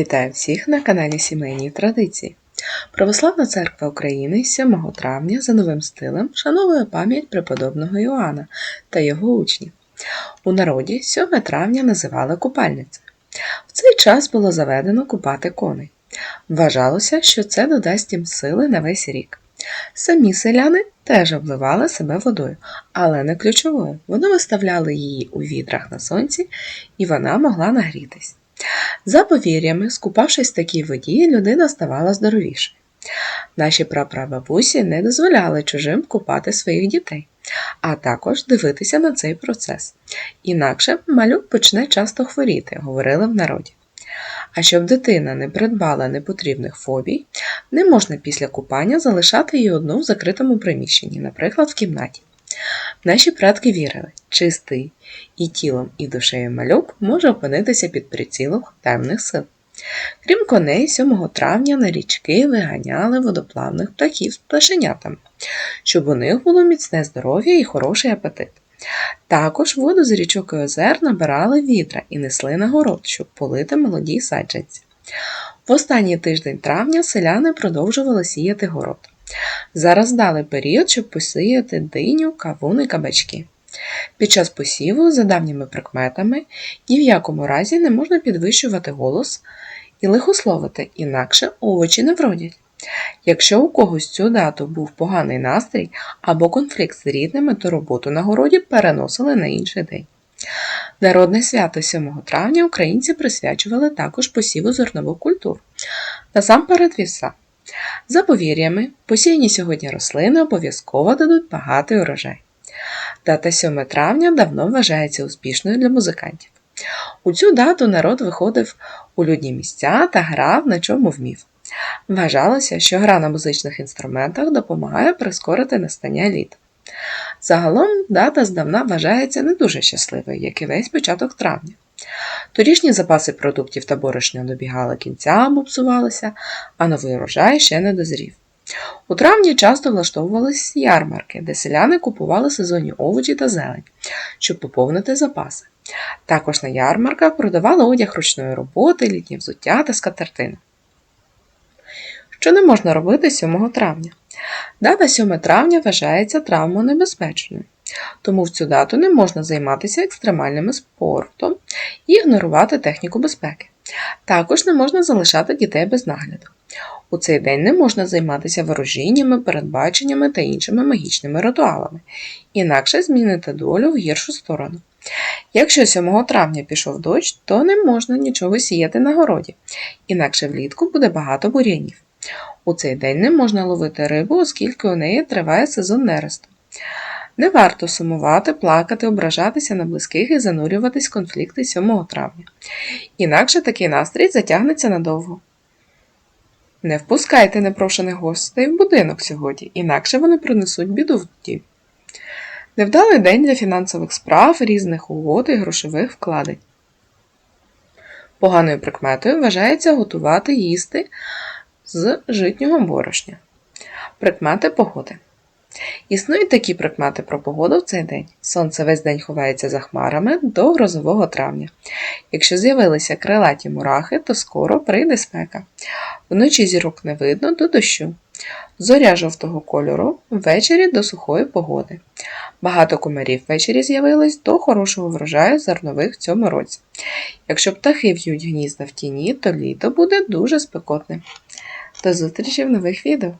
Вітаю всіх на каналі Сімейні Традиції. Православна церква України 7 травня за новим стилем вшановує пам'ять преподобного Іоанна та його учнів. У народі 7 травня називали купальницею. В цей час було заведено купати коней. Вважалося, що це додасть їм сили на весь рік. Самі селяни теж обливали себе водою, але не ключовою. Вони виставляли її у відрах на сонці, і вона могла нагрітись. За повір'ями, скупавшись в такій воді, людина ставала здоровішою. Наші прапрабабусі не дозволяли чужим купати своїх дітей, а також дивитися на цей процес. Інакше малюк почне часто хворіти, говорили в народі. А щоб дитина не придбала непотрібних фобій, не можна після купання залишати її одну в закритому приміщенні, наприклад, в кімнаті. Наші предки вірили, чистий і тілом, і душею малюк може опинитися під прицілом темних сил. Крім коней, 7 травня на річки виганяли водоплавних птахів з пташенятами, щоб у них було міцне здоров'я і хороший апетит. Також воду з річок і озер набирали відра і несли на город, щоб полити молоді саджанці. В останній тиждень травня селяни продовжували сіяти город. Зараз дали період, щоб посіяти диню, кавуни, кабачки. Під час посіву, за давніми прикметами, ні в якому разі не можна підвищувати голос і лихословити, інакше овочі не вродять. Якщо у когось цю дату був поганий настрій або конфлікт з рідними, то роботу на городі переносили на інший день. Народне свято 7 травня українці присвячували також посіву зернових культур, насамперед віса. За повір'ями, посіяні сьогодні рослини обов'язково дадуть багатий урожай. Дата 7 травня давно вважається успішною для музикантів. У цю дату народ виходив у людні місця та грав на чому вмів. Вважалося, що гра на музичних інструментах допомагає прискорити настання літа. Загалом дата здавна вважається не дуже щасливою, як і весь початок травня. Торішні запаси продуктів та борошня добігали кінця або псувалися, а новий урожай ще не дозрів. У травні часто влаштовувалися ярмарки, де селяни купували сезонні овочі та зелень, щоб поповнити запаси. Також на ярмарках продавали одяг ручної роботи, літні взуття та скатертини. Що не можна робити 7 травня? Дата 7 травня вважається травмонебезпечною, тому в цю дату не можна займатися екстремальним спортом і ігнорувати техніку безпеки. Також не можна залишати дітей без нагляду. У цей день не можна займатися ворожіннями, передбаченнями та іншими магічними ритуалами, інакше змінити долю в гіршу сторону. Якщо 7 травня пішов дощ, то не можна нічого сіяти на городі, інакше влітку буде багато бур'янів. У цей день не можна ловити рибу, оскільки у неї триває сезон нересту. Не варто сумувати, плакати, ображатися на близьких і занурюватись в конфлікти 7 травня. Інакше такий настрій затягнеться надовго. Не впускайте непрошених гостей в будинок сьогодні, інакше вони принесуть біду в дім. Невдалий день для фінансових справ, різних угод і грошових вкладень. Поганою прикметою вважається готувати їсти з житнього борошня. Прикмети погоди. Існують такі прикмети про погоду в цей день. Сонце весь день ховається за хмарами до грозового травня. Якщо з'явилися крилаті мурахи, то скоро прийде спека. Вночі зірок не видно до дощу. Зоря жовтого кольору ввечері до сухої погоди. Багато комарів ввечері з'явилось до хорошого врожаю зернових в цьому році. Якщо птахи в'ють гнізда в тіні, то літо буде дуже спекотним. До зустрічі в нових відео!